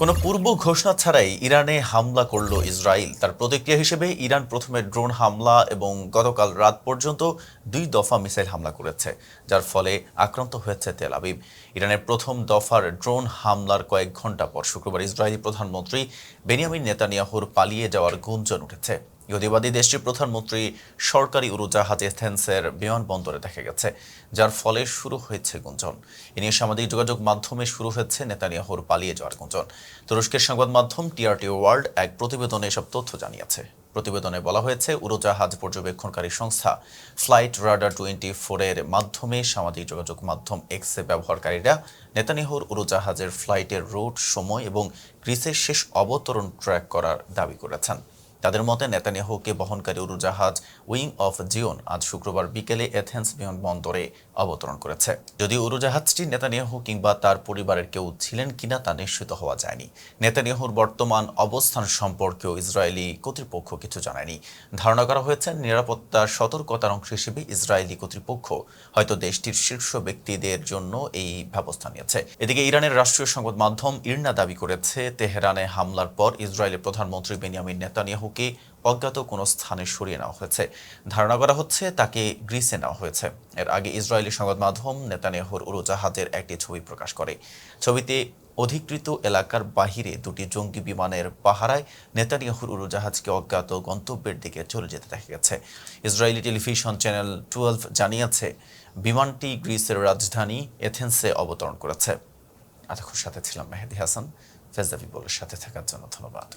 কোনো পূর্ব ঘোষণা ছাড়াই ইরানে হামলা করল ইসরায়েল। তার প্রতিক্রিয়া হিসেবে ইরান প্রথমে ড্রোন হামলা এবং গতকাল রাত পর্যন্ত দুই দফা মিসাইল হামলা করেছে, যার ফলে আক্রান্ত হয়েছে তেল আবিব। ইরানের প্রথম দফার ড্রোন হামলার কয়েক ঘণ্টা পর শুক্রবার ইসরায়েলি প্রধানমন্ত্রী বেনিয়ামিন নেতানিয়াহুর পালিয়ে যাওয়ার গুঞ্জন উঠেছে। ইহুদিবাদী দেশটির প্রধানমন্ত্রী সরকারি উড়োজাহাজ এথেন্সের বিমানবন্দরে দেখা গেছে, যার ফলে শুরু হয়েছে গুঞ্জন। এ নিয়ে সামাজিক যোগাযোগ মাধ্যমে শুরু হয়েছে নেতানিয়াহুর পালিয়ে যাওয়ার গুঞ্জন। তুরস্কের সংবাদ মাধ্যম টিআরটি ওয়ার্ল্ড এক প্রতিবেদনে এসব তথ্য জানিয়েছে। প্রতিবেদনে বলা হয়েছে, উড়োজাহাজ পর্যবেক্ষণকারী সংস্থা ফ্লাইট রাডার টোয়েন্টি ফোরের মাধ্যমে সামাজিক যোগাযোগ মাধ্যম এক্সে ব্যবহারকারীরা নেতানিয়াহুর উড়োজাহাজের ফ্লাইটের রুট, সময় এবং গ্রিসের শেষ অবতরণ ট্র্যাক করার দাবি করেছেন। তাদের মতে, নেতানিয়াহুকে বহনকারী উড়োজাহাজ উইং অফ জিওন আজ শুক্রবার বিকেলে এথেন্স বিমানবন্দরে অবতরণ করেছে। যদিও উড়োজাহাজটি নেতানিয়াহু কিংবা তার পরিবারের কেউ ছিলেন কিনা তা নিশ্চিত হওয়া যায়নি। নেতানিয়াহুর বর্তমান অবস্থান সম্পর্কেও ইসরায়েলি কর্তৃপক্ষ কিছু জানায়নি। ধারণা করা হয়েছে, নিরাপত্তা সতর্কতার অংশ হিসেবে ইসরায়েলি কর্তৃপক্ষ হয়তো দেশটির শীর্ষ ব্যক্তিদের জন্য এই ব্যবস্থা নিয়েছে। এদিকে ইরানের রাষ্ট্রীয় সংবাদ মাধ্যম ইরনা দাবি করেছে, তেহরানে হামলার পর ইসরায়েলের প্রধানমন্ত্রী বেনিয়ামিন নেতানিয়াহুকে অজ্ঞাত কোনো স্থানে সরিয়ে নেওয়া হয়েছে। ধারণা করা হচ্ছে তাকে গ্রিসে নেওয়া হয়েছে। এর আগে ইসরায়েলি সংবাদ মাধ্যম নেতানিয়াহুর উড়োজাহাজের একটি ছবি প্রকাশ করে। ছবিতে অধিকৃত এলাকার বাহিরে দুটি জঙ্গি বিমানের পাহারায় নেতানিয়াহুর উড়োজাহাজকে অজ্ঞাত গন্তব্যের দিকে চলে যেতে দেখা গেছে। ইসরায়েলি টেলিভিশন চ্যানেল টুয়েলভ জানিয়েছে, বিমানটি গ্রিসের রাজধানী এথেন্সে অবতরণ করেছে। এতক্ষণ সাথে ছিলাম মেহেদি হাসান, ফেজদাবি বলের সাথে থাকার জন্য ধন্যবাদ।